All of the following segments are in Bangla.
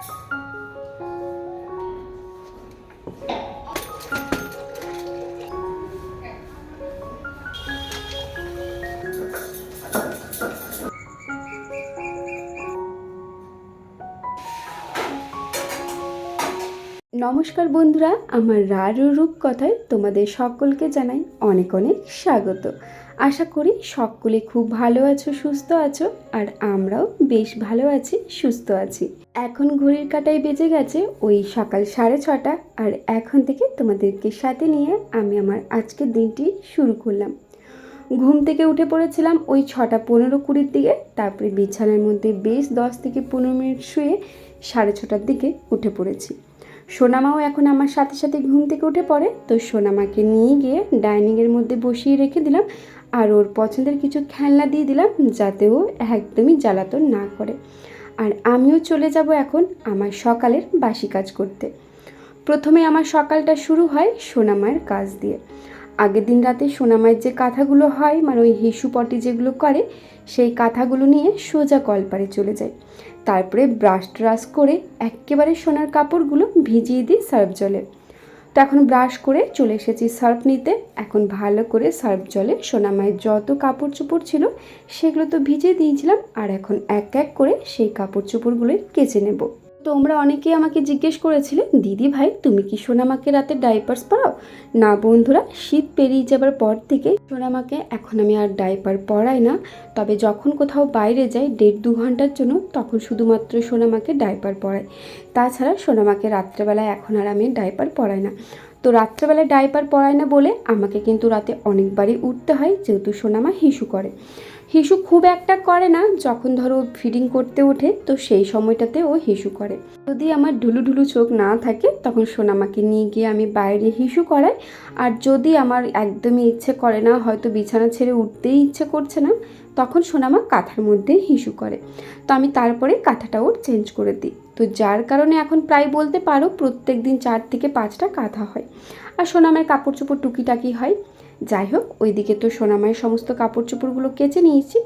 Thank you. নমস্কার বন্ধুরা, আমার রারু রূপ কথায় তোমাদের সকলকে জানাই অনেক অনেক স্বাগত। আশা করি সকলে খুব ভালো আছো, সুস্থ আছো, আর আমরাও বেশ ভালো আছি, সুস্থ আছি। এখন ঘড়ির কাটায় বেজে গেছে ওই সকাল সাড়ে ছটা, আর এখন থেকে তোমাদেরকে সাথে নিয়ে আমি আমার আজকের দিনটি শুরু করলাম। ঘুম থেকে উঠে পড়েছিলাম ওই ছটা পনেরো কুড়ির দিকে, তারপরে বিছানার মধ্যে বেশ দশ থেকে পনেরো মিনিট শুয়ে সাড়ে ছটার দিকে উঠে পড়েছি। সোনামাও এখন আমার সাথে সাথে ঘুম থেকে উঠে পড়ে, তো সোনামাকে নিয়ে গিয়ে ডাইনিংয়ের মধ্যে বসিয়ে রেখে দিলাম আর ওর পছন্দের কিছু খেলনা দিয়ে দিলাম যাতে ও একদমই জ্বালাতন না করে। আর আমিও চলে যাব এখন আমার সকালের বাসি কাজ করতে। প্রথমে আমার সকালটা শুরু হয় সোনামায়ের কাজ দিয়ে। আগের দিন রাতে সোনামায়ের যে কাঁথাগুলো হয় মানে ওই হিসু পটি যেগুলো করে, সেই কাঁথাগুলো নিয়ে সোজা কলপারে চলে যায় তারপরে ব্রাশ ট্রাশ করে একেবারে সোনার কাপড়গুলো ভিজিয়ে দিই সার্ফ জলে। তো এখন ব্রাশ করে চলে এসেছি সার্ফ নিতে। এখন ভালো করে সার্ফ জলে সোনামায়ের যত কাপড় চোপড় ছিল সেগুলো তো ভিজিয়ে দিয়েছিলাম। আর এখন এক এক করে সেই কাপড় চোপড়গুলোই কেচে নেব। তোমরা অনেকেই আমাকে জিজ্ঞেস করেছিলে, দিদি ভাই, তুমি কি সোনামাকে রাতে ডাইপার্স পরাও? না বন্ধুরা, শীত পেরিয়ে যাবার পর থেকে সোনামাকে এখন আমি আর ডাইপার পরাই না। তবে যখন কোথাও বাইরে যাই, দেড় দু ঘণ্টার জন্য তখন শুধুমাত্র সোনামাকে ডাইপার পরাই। তাছাড়া সোনামাকে রাত্রেবেলায় এখন আর আমি ডাইপার পরাই না। তো রাত্রেবেলায় ডাইপার পরাই না বলে আমাকে কিন্তু রাতে অনেকবারই উঠতে হয়, যেহেতু সোনামা হিসু করে। হিসু খুব একটা করে না, যখন ধরো ফিডিং করতে ওঠে, তো সেই সময়টাতে ও হিসু করে। যদি আমার ঢুলু ঢুলু চোখ না থাকে, তখন সোনামাকে নিয়ে গিয়ে আমি বাইরে হিসু করাই। আর যদি আমার একদমই ইচ্ছে করে না, হয়তো বিছানা ছেড়ে উঠতেই ইচ্ছে করছে না, তখন সোনামা কাঁথার মধ্যে হিসু করে। তো আমি তারপরে কাঁথাটা ওর চেঞ্জ করে দিই। তো যার কারণে এখন প্রায় বলতে পারো প্রত্যেক দিন চার থেকে পাঁচটা কাঁথা হয়। আর সোনামের কাপড় চোপড় টুকিটাকি হয়। যাই হোক ওইদিকে তো সোনামায়ের সমস্ত কাপড় চোপড়গুলো কেচে নিয়েছি।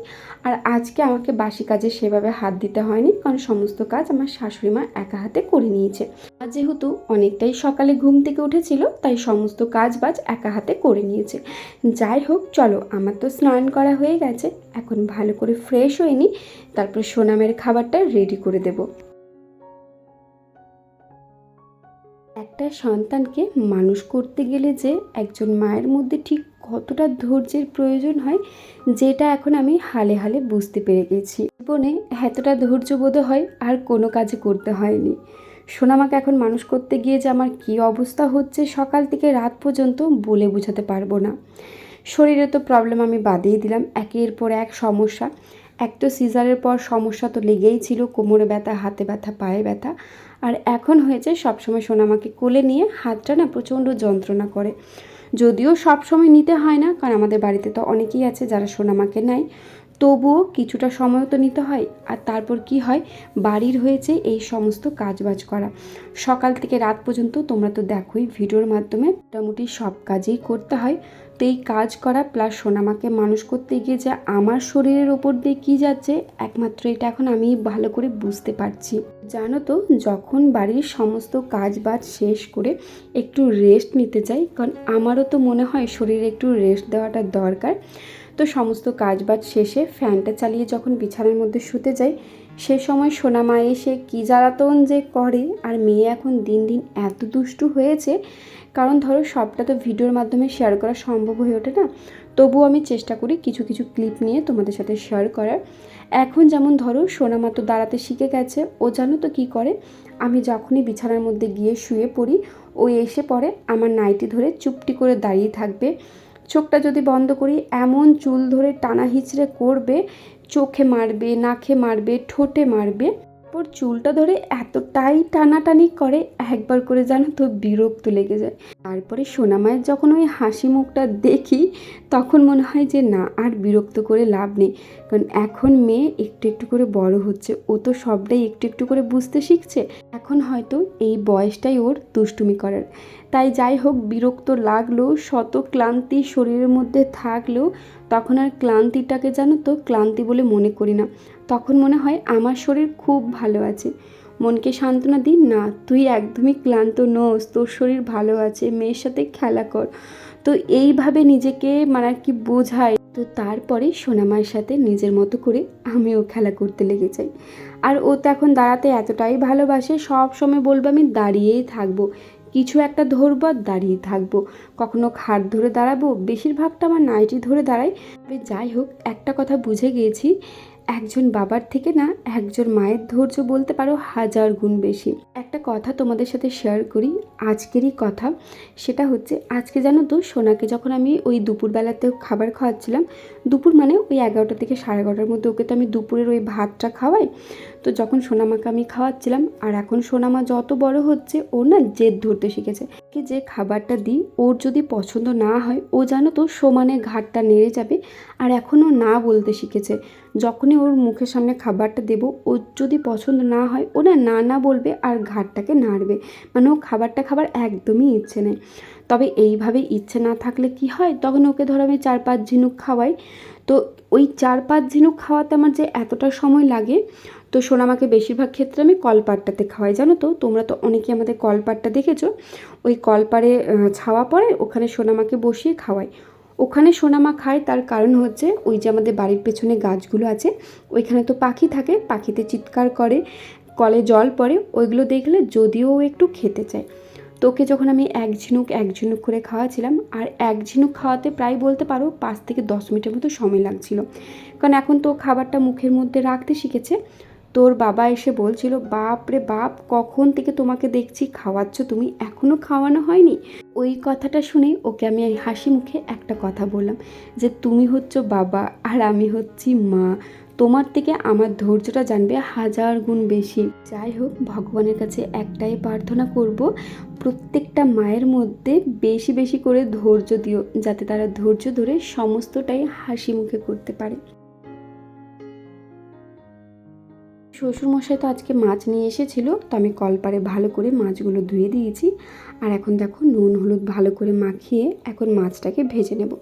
আর আজকে আমাকে বাসি কাজে সেভাবে হাত দিতে হয়নি, কারণ সমস্ত কাজ আমার শাশুড়ি মা একা হাতে করে নিয়েছে। আর যেহেতু অনেকটাই সকালে ঘুম থেকে উঠেছিল, তাই সমস্ত কাজ বাজ একা হাতে করে নিয়েছে। যাই হোক চলো, আমার তো স্নান করা হয়ে গেছে। এখন ভালো করে ফ্রেশ হয়ে নিই তারপর সোনামের খাবারটা রেডি করে দেবো। একটা সন্তানকে মানুষ করতে গেলে যে একজন মায়ের মধ্যে ঠিক কতটা ধৈর্যের প্রয়োজন হয়, যেটা এখন আমি হালে হালে বুঝতে পেরে গেছি। জীবনে এতটা ধৈর্য বোধ হয় আর কোনো কাজে করতে হয়নি। সোনামাকে এখন মানুষ করতে গিয়ে যে আমার কী অবস্থা হচ্ছে সকাল থেকে রাত পর্যন্ত বলে বোঝাতে পারব না। শরীরে তো প্রবলেম আমি বাদিয়ে দিলাম, একের পর এক সমস্যা। এক তো সিজারের পর সমস্যা তো লেগেই ছিল, কোমরে ব্যথা, হাতে ব্যথা, পায়ে ব্যথা। আর এখন হয়েছে সবসময় সোনা সোনামাকে কোলে নিয়ে হাতটা না প্রচণ্ড যন্ত্রণা করে। যদিও সব সময় নিতে হয় না, কারণ আমাদের বাড়িতে তো অনেকেই আছে যারা সোনামাকে নেয়। তবুও কিছুটা সময় তো নিতে হয়। আর তারপর কি হয়? বাড়ির হয়েছে এই সমস্ত কাজবাজ করা। সকাল থেকে রাত পর্যন্ত তোমরা তো দেখোই, ভিডিওর মাধ্যমে মোটামুটি সব কাজেই করতে হয়। এই কাজ করা প্লাস সোনামাকে মানুষ করতে গিয়ে যে আমার শরীরের ওপর দিয়ে কী যাচ্ছে, একমাত্র এটা এখন আমি ভালো করে বুঝতে পারছি। জানো তো, যখন বাড়ির সমস্ত কাজ বাজ শেষ করে একটু রেস্ট নিতে চাই, কারণ আমারও তো মনে হয় শরীরে একটু রেস্ট দেওয়াটা দরকার, তো সমস্ত কাজ বাজ শেষে ফ্যানটা চালিয়ে যখন বিছানার মধ্যে শুতে যাই সে সময় সোনা সোনামা এসে কী জ্বালাতন যে করে, আর মেয়ে এখন দিন দিন এত দুষ্টু হয়েছে, কারণ ধরো সবটা তো ভিডিওর মাধ্যমে শেয়ার করা সম্ভব হয়ে ওঠে না। তবুও আমি চেষ্টা করি কিছু কিছু ক্লিপ নিয়ে তোমাদের সাথে শেয়ার করার। এখন যেমন ধরো সোনামা তো দাঁড়াতে শিখে গেছে, ও জানো তো কী করে? আমি যখনই বিছানার মধ্যে গিয়ে শুয়ে পড়ি, ও এসে পড়ে আমার নাইটি ধরে চুপটি করে দাঁড়িয়ে থাকবে। চোখটা যদি বন্ধ করি, এমন চুল ধরে টানা হিচড়ে করবে, চোখে মারবে নাখে মারবে, ঠোঁটে মারবে, তারপর চুলটা ধরে এতটাই টানাটানি করে একবার করে জানো তো বিরক্ত লেগে যায়। তারপরে সোনামায়ের যখন ওই হাসি মুখটা দেখি, তখন মনে হয় যে না, আর বিরক্ত করে লাভ নেই। কারণ এখন মেয়ে একটু একটু করে বড় হচ্ছে। ও তো সবটাই একটু একটু করে বুঝতে শিখছে। এখন হয়তো এই বয়সটাই ওর দুষ্টুমি করার। তাই যাই হোক, বিরক্ত লাগলেও শত ক্লান্তি শরীরের মধ্যে থাকলেও তখন আর ক্লান্তিটাকে জানো তো ক্লান্তি বলে মনে করি না। তখন মনে হয় আমার শরীর খুব ভালো আছে। মনকে সান্ত্বনা দিন না। তুই একদমই ক্লান্ত নোস, তোর শরীর ভালো আছে, মেয়ের সাথে খেলা কর। তো এইভাবে নিজেকে মানে আর কি বোঝায় তো তারপরে সোনামার সাথে নিজের মতো করে আমিও খেলা করতে লেগে যাই। আর ও তো এখন দাঁড়াতে এতটাই ভালোবাসে, সব সময় বলব আমি দাঁড়িয়েই থাকব। কিছু একটা ধরবো আর দাঁড়িয়ে থাকব। কখনো খাট ধরে দাঁড়াবো, বেশিরভাগটা আমার নাইটি ধরে দাঁড়াই তবে যাই হোক, একটা কথা বুঝে গিয়েছি একজন বাবার থেকে না একজন মায়ের ধৈর্য বলতে পারো হাজার গুণ বেশি। একটা কথা তোমাদের সাথে শেয়ার করি। আজকেরই কথা সেটা হচ্ছে, আজকে জানো তো সোনাকে যখন আমি ওই দুপুরবেলাতে খাবার খাওয়াচ্ছিলাম, দুপুর মানে ওই এগারোটা থেকে সাড়ে এগারোটার মধ্যে ওকে তো আমি দুপুরের ওই ভাতটা খাওয়াই। তো যখন সোনামাকে আমি খাওয়াচ্ছিলাম, আর এখন সোনামা যত বড় হচ্ছে, ও না জেদ ধরতে শিখেছে। কি যে খাবারটা দিই, ওর যদি পছন্দ না হয়, ও জানো তো সমানে ঘাটটা নেড়ে যাবে, আর এখনও না বলতে শিখেছে। যখনই ওর মুখের সামনে খাবারটা দেবো, ওর যদি পছন্দ না হয়, ও না না বলবে আর ঘাটটাকে নাড়বে। মানে ও খাবারটা খাবার একদমই ইচ্ছে নেই। তবে এইভাবে ইচ্ছে না থাকলে কি হয়? তখন ওকে ধরো আমি চার পাঁচ ঝিনুক খাওয়াই। তো ওই চার পাঁচ ঝিনুক খাওয়াতে আমার যে এতটা সময় লাগে, তো সোনামাকে বেশিরভাগ ক্ষেত্রে আমি কলপাটটাতে খাওয়াই। জানো তো? তোমরা তো অনেকে আমাদের কলপাটটা দেখেছ? ওই কলপারে ছাওয়া পরে ওখানে সোনামাকে বসিয়ে খাওয়াই। ওখানে সোনামা খায়, তার কারণ হচ্ছে ওই যে আমাদের বাড়ির পেছনে গাছগুলো আছে, ওইখানে তো পাখি থাকে, পাখিতে চিৎকার করে। কলে জল পড়ে ওইগুলো দেখলে যদিও ও একটু খেতে চায়। তোকে যখন আমি এক ঝিনুক এক ঝিনুক করে খাওয়াছিলাম আর এক ঝিনুক খাওয়াতে প্রায় বলতে পারো পাঁচ থেকে দশ মিনিটের মতো সময় লাগছিল। কারণ এখন তো খাবারটা মুখের মধ্যে রাখতে শিখেছে। তোর বাবা এসে বলছিল, বাপ রে বাপ, কখন থেকে তোমাকে দেখছি? খাওয়াচ্ছ তুমি? এখনও খাওয়ানো হয়নি? ওই কথাটা শুনে ওকে আমি হাসি মুখে একটা কথা বললাম, যে তুমি হচ্ছ বাবা আর আমি হচ্ছি মা। তোমার থেকে আমার ধৈর্যটা জানবে হাজার গুণ বেশি। যাই হোক, ভগবানের কাছে একটাই প্রার্থনা করব, প্রত্যেকটা মায়ের মধ্যে বেশি বেশি করে ধৈর্য দিও, যাতে তারা ধৈর্য ধরে সমস্তটাই হাসি মুখে করতে পারে। শ্বশুরমশাই তো আজকে মাছ নিয়ে এসেছিল, তো আমি কলপারে ভালো করে মাছগুলো ধুয়ে দিয়েছি। আর এখন দেখো নুন, হলুদ ভালো করে মাখিয়ে এখন মাছটাকে ভেজে নেব।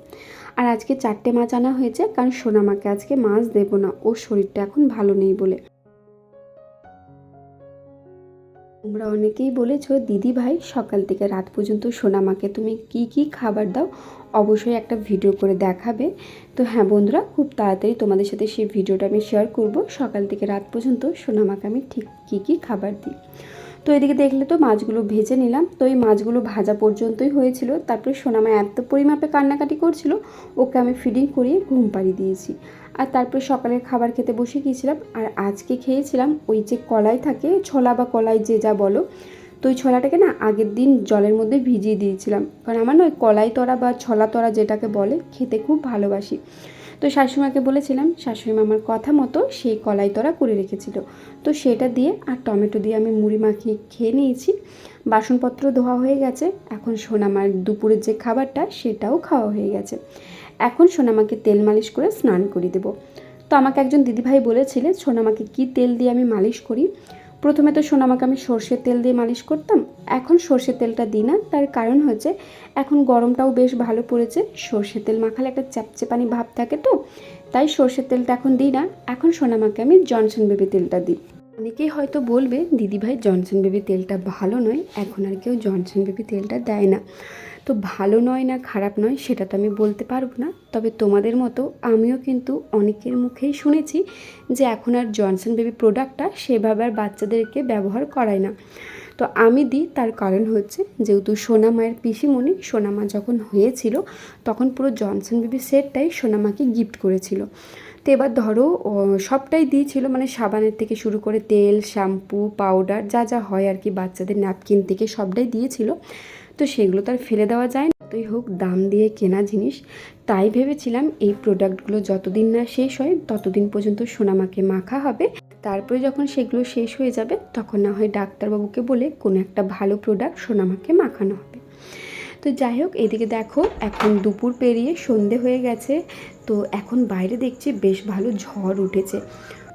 আর আজকে চারটে মাছ আনা হয়েছে, কারণ সোনামাকে আজকে মাছ দেবো না, ওর শরীরটা এখন ভালো নেই বলে। তোমরা অনেকেই বলেছ দিদি ভাই সকাল থেকে রাত পর্যন্ত সোনামাকে তুমি কি কি খাবার দাও? অবশ্যই একটা ভিডিও করে দেখাবে। তো হ্যাঁ বন্ধুরা, খুব তাড়াতাড়ি তোমাদের সাথে সেই ভিডিওটা আমি শেয়ার করব। সকাল থেকে রাত পর্যন্ত সোনামাকে আমি ঠিক কী কী খাবার দিই। তো এদিকে দেখলে তো মাছগুলো ভেজে নিলাম। তো এই মাছগুলো ভাজা পর্যন্তই হয়েছিল। তারপরে সোনামা এত পরিমাপে কান্নাকাটি করছিল, ওকে আমি ফিডিং করিয়ে ঘুম পাড়িয়ে দিয়েছি। আর তারপরে সকালের খাবার খেতে বসে গিয়েছিলাম। আর আজকে খেয়েছিলাম ওই যে কলাই থাকে, ছোলা বা কলাই যে যা বলো তো ওই ছোলাটাকে না আগের দিন জলের মধ্যে ভিজিয়ে দিয়েছিলাম। কারণ আমার না ওই কলাই তরা বা ছলা তরা যেটাকে বলে, খেতে খুব ভালোবাসি। তো শাশুড়িমাকে বলেছিলাম শাশুড়িমা আমার কথা মতো সেই কলাই তরা করে রেখেছিল। তো সেটা দিয়ে আর টমেটো দিয়ে আমি মুড়ি মাখিয়ে খেয়ে নিয়েছি। বাসনপত্র ধোয়া হয়ে গেছে। এখন সোনামার দুপুরের যে খাবারটা, সেটাও খাওয়া হয়ে গেছে। এখন সোনামাকে তেল মালিশ করে স্নান করিয়ে দেবো। তো আমাকে একজন দিদিভাই বলেছিলেন সোনামাকে কি তেল দিয়ে আমি মালিশ করি? প্রথমে তো সোনামাকে আমি সর্ষের তেল দিয়ে মালিশ করতাম, এখন সর্ষের তেলটা দিই না, তার কারণ হচ্ছে এখন গরমটাও বেশ ভালো পড়েছে, সর্ষের তেল মাখালে একটা চ্যাপচেপানি ভাব থাকে তো, তাই সর্ষের তেলটা এখন দিই না, এখন সোনামাকে আমি জনসন বেবি তেলটা দিই। অনেকেই হয়তো বলবে দিদিভাই জনসন বেবি তেলটা ভালো নয়। এখন আর কেউ জনসন বেবি তেলটা দেয় না। তো ভালো নয় না খারাপ নয়, সেটা তো আমি বলতে পারব না। তবে তোমাদের মতো আমিও কিন্তু অনেকের মুখেই শুনেছি যে এখন আর জনসন বেবি প্রোডাক্টটা সেভাবে আর বাচ্চাদেরকে ব্যবহার করায় না। তো আমি দিই, তার কারণ হচ্ছে যেহেতু সোনা মায়ের পিসিমণি সোনামা যখন হয়েছিল, তখন পুরো জনসন বেবি সেটটাই সোনামাকে গিফট করেছিল। তো এবার ধরো সবটাই দিয়েছিল মানে সাবানের থেকে শুরু করে তেল, শ্যাম্পু, পাউডার, যা যা হয় আর কি বাচ্চাদের ন্যাপকিন থেকে সবটাই দিয়েছিল। তো সেগুলো তো আর ফেলে দেওয়া যায় না। যতই হোক দাম দিয়ে কেনা জিনিস, তাই ভেবেছিলাম এই প্রোডাক্টগুলো যতদিন না শেষ হয়, ততদিন পর্যন্ত সোনামাকে মাখা হবে। তারপরে যখন সেগুলো শেষ হয়ে যাবে, তখন না হয় ডাক্তারবাবুকে বলে কোনো একটা ভালো প্রোডাক্ট সোনামাকে মাখানো হবে। তো যাই হোক, এদিকে দেখো, এখন দুপুর পেরিয়ে সন্ধে হয়ে গেছে। তো এখন বাইরে দেখছি বেশ ভালো ঝড় উঠেছে।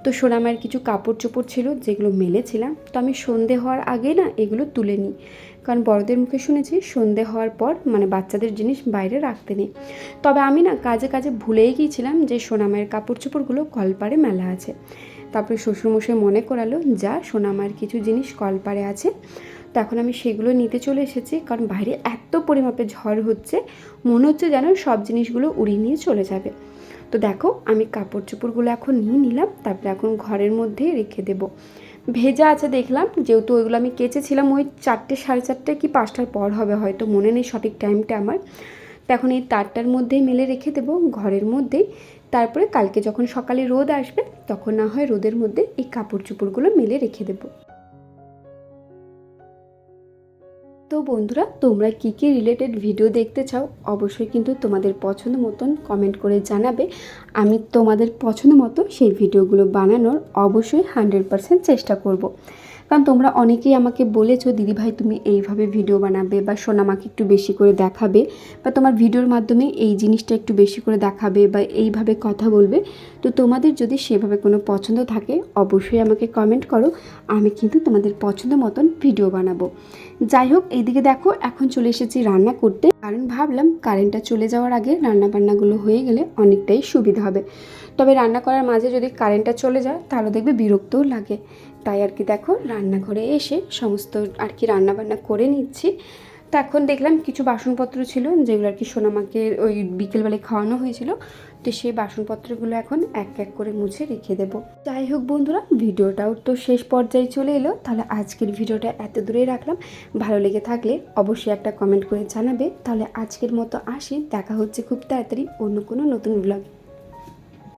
তো সোনামায়ের কিছু কাপড় চোপড় ছিল যেগুলো মেলেছিলাম। তো আমি সন্ধে হওয়ার আগে না এগুলো তুলে নিই। কারণ বড়দের মুখে শুনেছি, সন্ধে হওয়ার পর মানে বাচ্চাদের জিনিস বাইরে রাখতে নেই। তবে আমি না কাজে কাজে ভুলেই গিয়েছিলাম যে সোনামায়ের কাপড় চোপড়গুলো কলপারে মেলা আছে। তারপরে শ্বশুরমশাই মনে করালো, যা সোনামায়ের কিছু জিনিস কলপারে আছে। তো এখন আমি সেগুলো নিতে চলে এসেছি, কারণ বাইরে এত পরিমাপে ঝড় হচ্ছে, মনে হচ্ছে যেন সব জিনিসগুলো উড়িয়ে নিয়ে চলে যাবে। তো দেখো, আমি কাপড় চোপড়গুলো এখন নিয়ে নিলাম, তারপরে এখন ঘরের মধ্যে রেখে দেব। ভেজা আছে দেখলাম, যেহেতু ওইগুলো আমি কেচেছিলাম ওই চারটে, সাড়ে চারটে কি পাঁচটার পর হবে হয়তো, মনে নেই সঠিক টাইমটা আমার। তো এখন এই তারটার মধ্যেই মেলে রেখে দেবো, ঘরের মধ্যেই। তারপরে কালকে যখন সকালে রোদ আসবে, তখন না হয় রোদের মধ্যে এই কাপড় চোপড়গুলো মেলে রেখে দেবো। তো বন্ধুরা, তোমরা কী কী রিলেটেড ভিডিও দেখতে চাও, অবশ্যই কিন্তু তোমাদের পছন্দ মতন কমেন্ট করে জানাবে আমি তোমাদের পছন্দ মতো সেই ভিডিওগুলো বানানোর অবশ্যই হান্ড্রেড পারসেন্ট চেষ্টা করব। কারণ তোমরা অনেকেই আমাকে বলেছ দিদিভাই তুমি এইভাবে ভিডিও বানাবে বা সোনামাকে একটু বেশি করে দেখাবে বা তোমার ভিডিওর মাধ্যমে এই জিনিসটা একটু বেশি করে দেখাবে বা এইভাবে কথা বলবে। তো তোমাদের যদি সেভাবে কোনো পছন্দ থাকে, অবশ্যই আমাকে কমেন্ট করো। আমি কিন্তু তোমাদের পছন্দ মতন ভিডিও বানাবো। যাই হোক, এইদিকে দেখো, এখন চলে এসেছি রান্না করতে। কারণ ভাবলাম কারেন্টটা চলে যাওয়ার আগে রান্না বান্নাগুলো হয়ে গেলে অনেকটাই সুবিধা হবে। তবে রান্না করার মাঝে যদি কারেন্টটা চলে যায়, তাহলে দেখবে বিরক্তও লাগে। তাই আর কি দেখো রান্নাঘরে এসে সমস্ত আর কি রান্না বান্না করে নিচ্ছি। তো এখন দেখলাম কিছু বাসনপত্র ছিল যেগুলো আর কি সোনামাকে ওই বিকেলবেলায় খাওয়ানো হয়েছিল। তো সেই বাসনপত্রগুলো এখন এক এক করে মুছে রেখে দেব। যাই হোক বন্ধুরা, ভিডিওটাও তো শেষ পর্যায়ে চলে এলো। তাহলে আজকের ভিডিওটা এত দূরেই রাখলাম। ভালো লেগে থাকলে অবশ্যই একটা কমেন্ট করে জানাবে। তাহলে আজকের মতো আসি। দেখা হচ্ছে খুব তাড়াতাড়ি অন্য কোনো নতুন ব্লগ